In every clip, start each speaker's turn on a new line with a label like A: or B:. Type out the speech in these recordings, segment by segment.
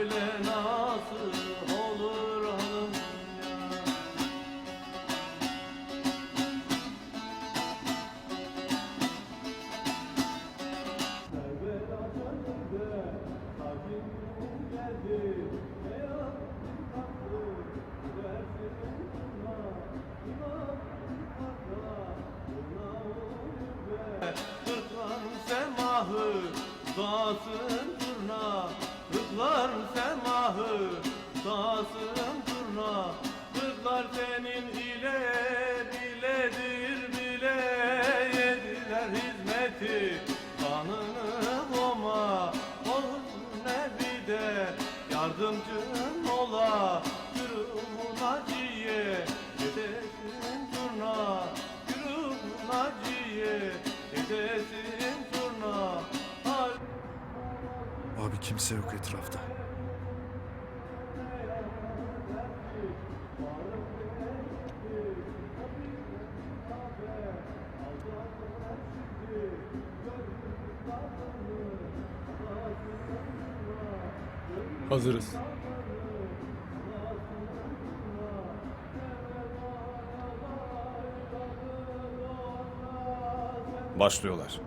A: böyle nasıl turna Kırklar semahı dağsın turna Kırklar senin ile biledir bile Yediler hizmeti. Kanını koma Olur nebide yardımcın ola Yürümun acıye yedesin turna Yürümun acıye yedesin
B: Abi kimse yok etrafta.
C: Hazırız.
D: Başlıyorlar.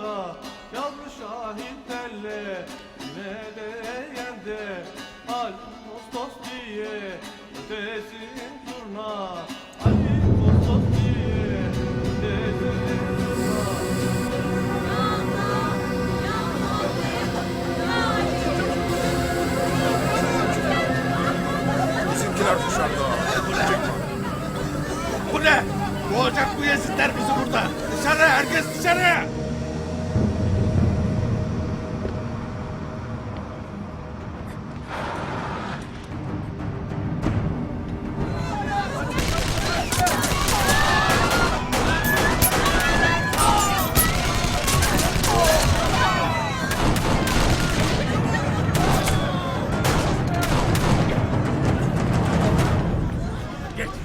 A: Dağda yavru şahit telle Yine de yende Al tostos diye Ötesin turna Ali tostos diye Ötesin
B: Bizimkiler dışarıda.
E: Bu ne? Boğacak bu yezidler bizi burada. Dışarı herkes dışarı.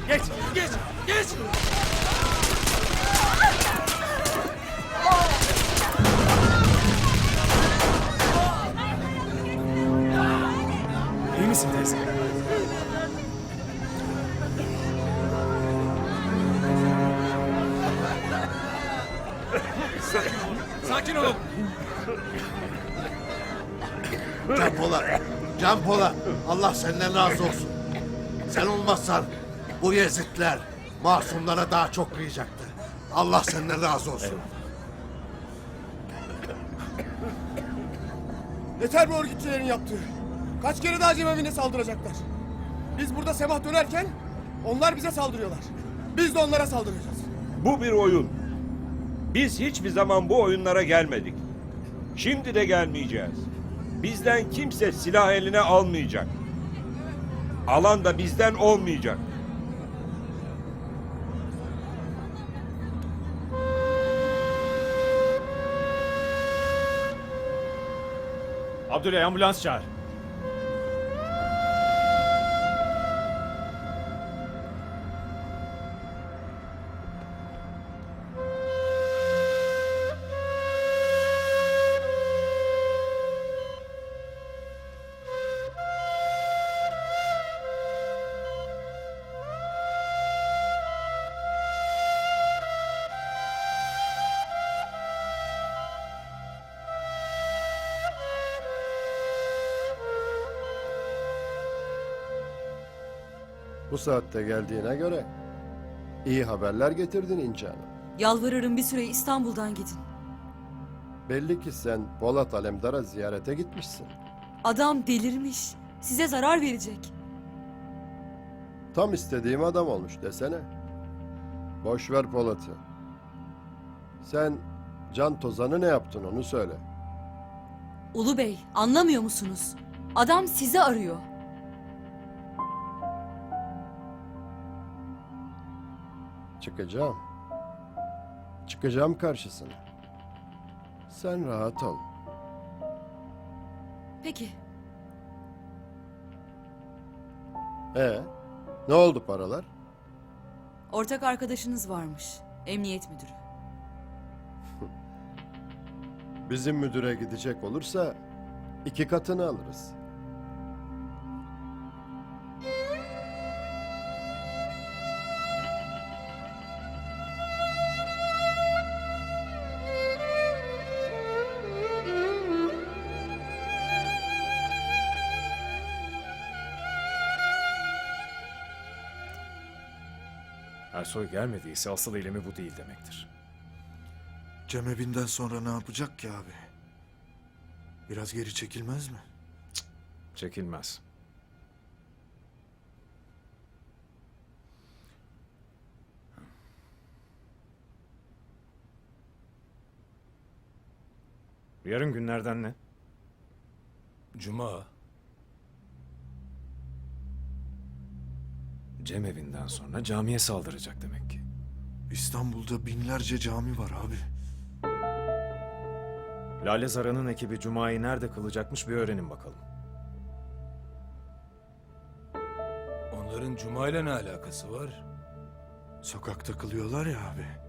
E: Geç, geç, geç.
B: İyi misin teyze?
C: Sakin olun.
E: Can Polat, Can Polat. Allah senden razı olsun. Sen olmazsan bu yezidler masumlara daha çok kıyacaktı. Allah senden razı olsun.
F: Yeter bu örgütçülerin yaptığı. Kaç kere daha cemevine saldıracaklar. Biz burada semah dönerken onlar bize saldırıyorlar. Biz de onlara saldıracağız.
G: Bu bir oyun. Biz hiçbir zaman bu oyunlara gelmedik. Şimdi de gelmeyeceğiz. Bizden kimse silah eline almayacak. Alan da bizden olmayacak.
C: Abdüley ambulans çağır.
H: Bu saatte geldiğine göre iyi haberler getirdin İnci Hanım.
I: Yalvarırım bir süre İstanbul'dan gidin.
H: Belli ki sen Polat Alemdar'a ziyarete gitmişsin.
I: Adam delirmiş. Size zarar verecek.
H: Tam istediğim adam olmuş desene. Boş ver Polat'ı. Sen Can Tozan'ı ne yaptın onu söyle.
I: Ulu Bey, anlamıyor musunuz? Adam sizi arıyor.
H: Çıkacağım. Çıkacağım karşısına. Sen rahat ol.
I: Peki,
H: Ee, ne oldu paralar?
I: ortak arkadaşınız varmış. Emniyet müdürü.
H: Bizim müdüre gidecek olursa iki katını alırız.
C: Ersoy gelmediyse asıl eylemi bu değil demektir.
B: Cemevinden sonra ne yapacak ki abi? Biraz geri çekilmez mi?
C: Çekilmez. Yarın günlerden ne?
D: Cuma.
C: Cemevinden sonra camiye saldıracak demek ki.
B: İstanbul'da binlerce cami var abi.
C: Lale Zara'nın ekibi Cuma'yı nerede kılacakmış bir öğrenin bakalım.
D: Onların Cuma ile ne alakası var?
B: Sokakta kılıyorlar ya abi.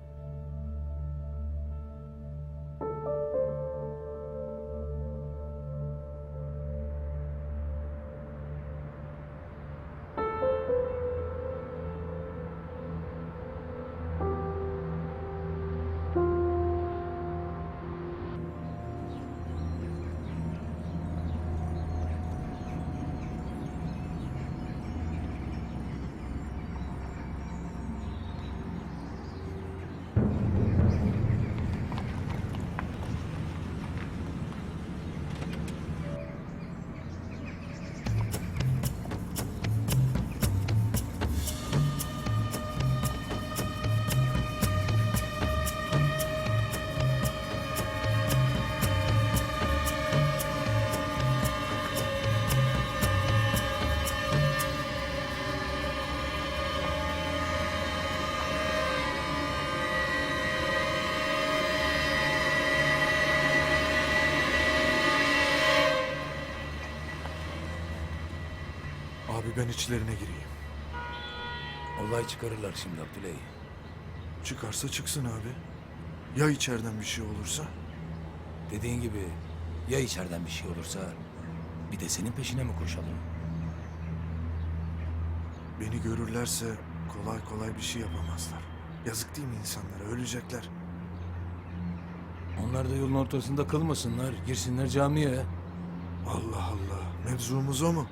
B: Ben içlerine gireyim.
D: Olay çıkarırlar şimdi Abdüley.
B: Çıkarsa çıksın abi. Ya içeriden bir şey olursa?
D: Dediğin gibi ya içeriden bir şey olursa bir de senin peşine mi koşalım?
B: Beni görürlerse kolay kolay bir şey yapamazlar. Yazık değil mi insanlara? Ölecekler.
D: Onlar da yolun ortasında kılmasınlar, girsinler camiye.
B: Allah Allah. Mevzumuz o mu?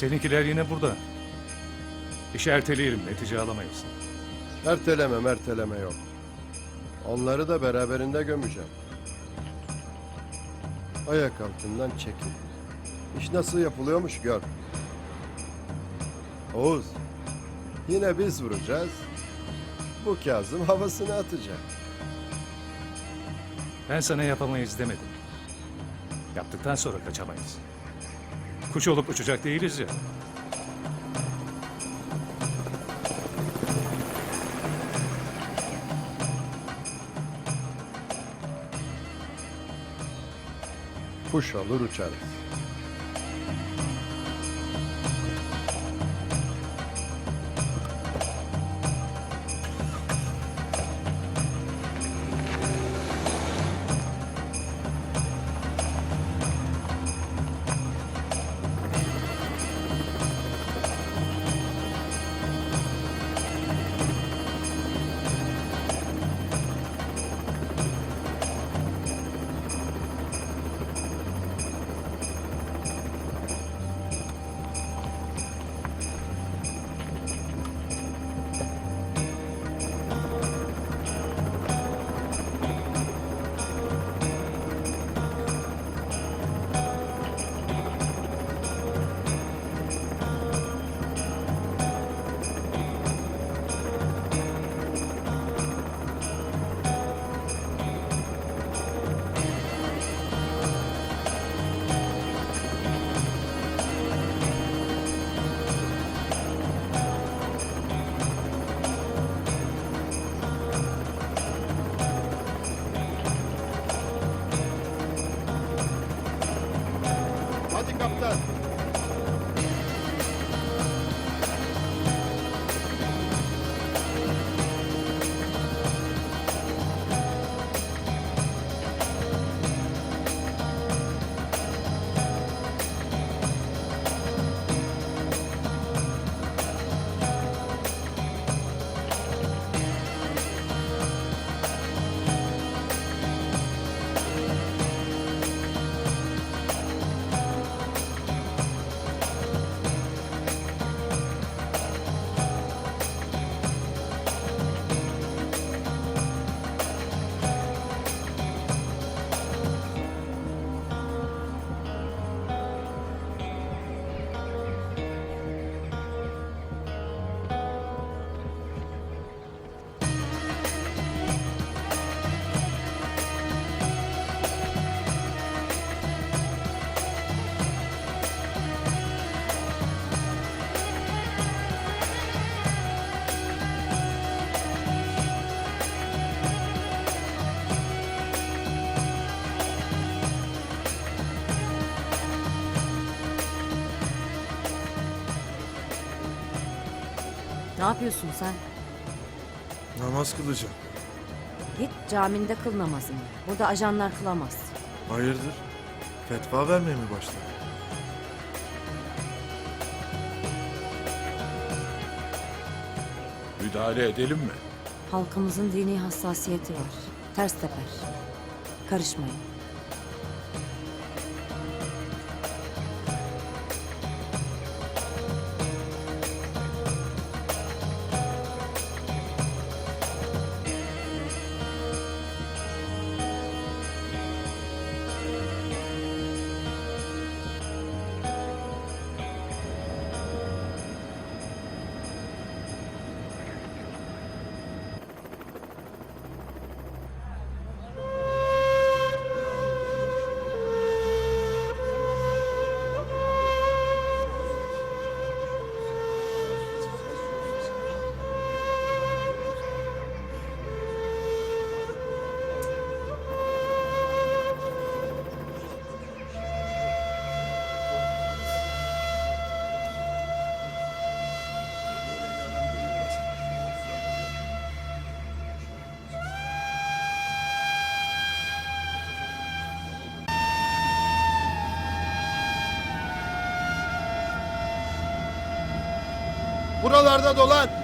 J: Seninkiler yine burada. İşi erteleyelim, netice alamayız.
H: Erteleme merteleme yok. Onları da beraberinde gömeceğim. Ayak altından çekil. İş nasıl yapılıyormuş gör. Oğuz, yine biz vuracağız. Bu Kazım havasını atacak.
J: Ben sana yapamayız demedim. Yaptıktan sonra kaçamayız. Kuş olup uçacak değiliz ya.
H: Kuş olur uçarız.
K: Ne yapıyorsun sen?
B: Namaz kılacağım.
K: Git caminde kıl namazını. Burada ajanlar kılamaz.
B: Hayırdır? Fetva vermeye mi başladın?
G: Müdahale edelim mi?
K: Halkımızın dini hassasiyeti var. Ters teper. Karışmayın.
H: Buralarda dolan.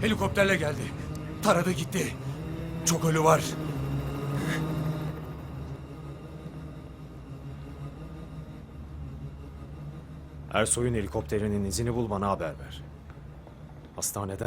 D: Helikopterle geldi. Taradı gitti. Çok ölü var.
C: Ersoy'un helikopterinin izini bul bana haber ver. Hastaneden